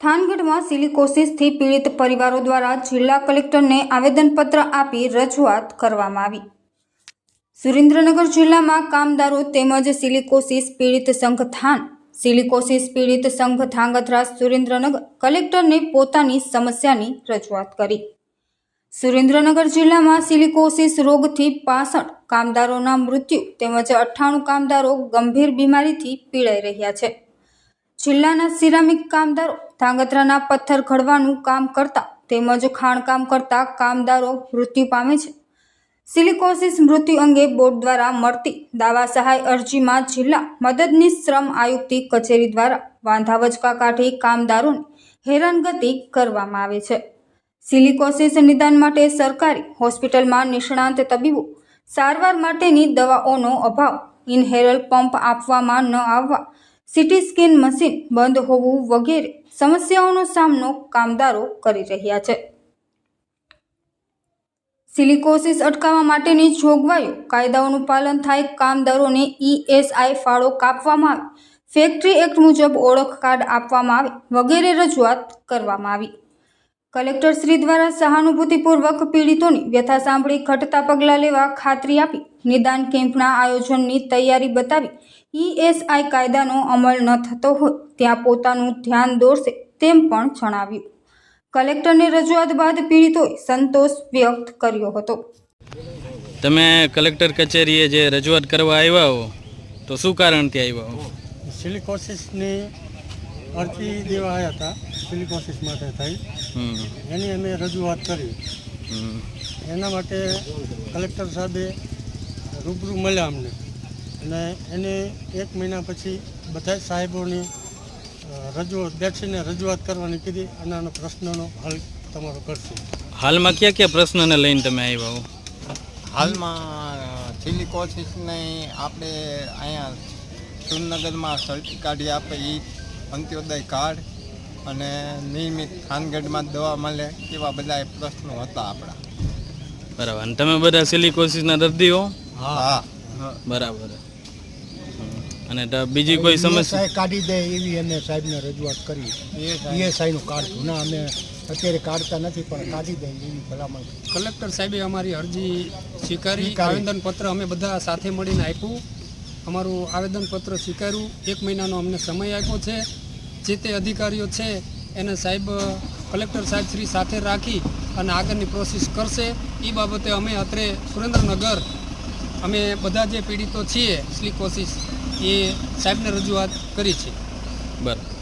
થાનગઢમાં સિલિકોસિસથી પીડિત પરિવારો દ્વારા જિલ્લા કલેક્ટરને આવેદનપત્ર આપી રજૂઆત કરવામાં આવી. સુરેન્દ્રનગર જિલ્લામાં કામદારો તેમજ સિલિકોસિસ પીડિત સંઘ થાન, સિલિકોસિસ પીડિત સંઘ થાંગધ્રા સુરેન્દ્રનગર કલેક્ટરને પોતાની સમસ્યાની રજૂઆત કરી. સુરેન્દ્રનગર જિલ્લામાં સિલિકોસિસ રોગથી પાસઠ કામદારોના મૃત્યુ તેમજ અઠ્ઠાણું કામદારો ગંભીર બીમારીથી પીડાઈ રહ્યા છે. જિલ્લાના સિરામિક કામદારો ધાંગધ્રાના પથ્થર ઘડવાનું કામ કરતા તેમજ ખાણકામ કરતા કામદારો મૃત્યુ પામે છે. સિલિકોસિસ મૃત્યુ અંગે બોર્ડ દ્વારા મળતી દાવા સહાય અરજીમાં જિલ્લા મદદનીશ શ્રમ આયુક્તિ કચેરી દ્વારા વાંધાવચકા કાઢી કામદારોને હેરાનગતિ કરવામાં આવે છે. સિલિકોસિસ નિદાન માટે સરકારી હોસ્પિટલમાં નિષ્ણાંત તબીબો સારવાર માટેની દવાઓનો અભાવ, ઇન્હેરલ પંપ આપવામાં ન આવવા સીટી સ્કેન મશીન બંધ હોવું વગેરે સમસ્યાઓનો સામનો કામદારો કરી રહ્યા છે. સિલિકોસિસ અટકાવવા માટેની જોગવાઈઓ, કાયદાઓનું પાલન થાય, કામદારોને ઈએસઆઈ ફાળો કાપવામાં આવે, ફેક્ટરી એક્ટ મુજબ ઓળખ કાર્ડ આપવામાં આવે વગેરે રજૂઆત કરવામાં આવી. કલેક્ટર શ્રી દ્વારા સહાનુભૂતિપૂર્વક પીડિતોની વ્યથા સાંભળી ઘટતા પગલાં લેવા ખાતરી આપી નિદાન કેમ્પના આયોજનની તૈયારી બતાવી ઈએસઆઈ કાયદાનો અમલ ન થતો હોય ત્યાં પોતાનું ધ્યાન દોરશે તેમ પણ જણાવ્યું. કલેક્ટરને રજૂઆત બાદ પીડિતોએ સંતોષ વ્યક્ત કર્યો હતો. તમે કલેક્ટર કચેરીએ જે રજૂઆત કરવા આવ્યા હો તો શું કારણથી આવ્યા હો? સિલિકોસિસની અરજી દેવા આવ્યા હતા સિલિકોસિસ માટે થઈ. એની અમે રજૂઆત કરી. એના માટે કલેક્ટર સાહેબે રૂબરૂ મળ્યા અમને. અને એને એક મહિના પછી બધા સાહેબોની રજૂઆત બેસીને રજૂઆત કરવાની કીધી અને આનો પ્રશ્નનો હલ તમારો કરશે. હાલમાં કયા કયા પ્રશ્નને લઈને તમે આવ્યા હો? હાલમાં સિલિકોસિસને આપણે અહીંયા સુરનગરમાં સર્ટી કાઢી આપે એ અંત્યોદય કાર્ડ અને નિયમિત ખાનગઢમાં દવા મળે એવા બધા પ્રશ્નો હતા આપણા. બરાબર. તમે બધા સિલિકોસિસના દર્દીઓ હા. બરાબર. અને બીજી કોઈ સમસ્યા? કાઢી દે એવી અમે સાહેબને રજૂઆત કરી. ઈએસઆઈનું કાર્ડ જૂના અમે અત્યારે કાઢતા નથી પણ કાઢી દે એવી ભલામણ. કલેક્ટર સાહેબે અમારી અરજી સ્વીકારી. આવેદન આવેદનપત્ર અમે બધા સાથે મળીને આપ્યું. અમારું આવેદનપત્ર સ્વીકાર્યું. એક મહિનાનો અમને સમય આપ્યો છે. જે તે અધિકારીઓ છે એને સાહેબ કલેક્ટર સાહેબ શ્રી સાથે રાખી અને આગળની પ્રોસેસ કરશે. એ બાબતે અમે અત્રે સુરેન્દ્રનગર અમે બધા જે પીડિતો છીએ સ્લીકોસિસ એ સાહેબને રજૂઆત કરી છે. બરાબર.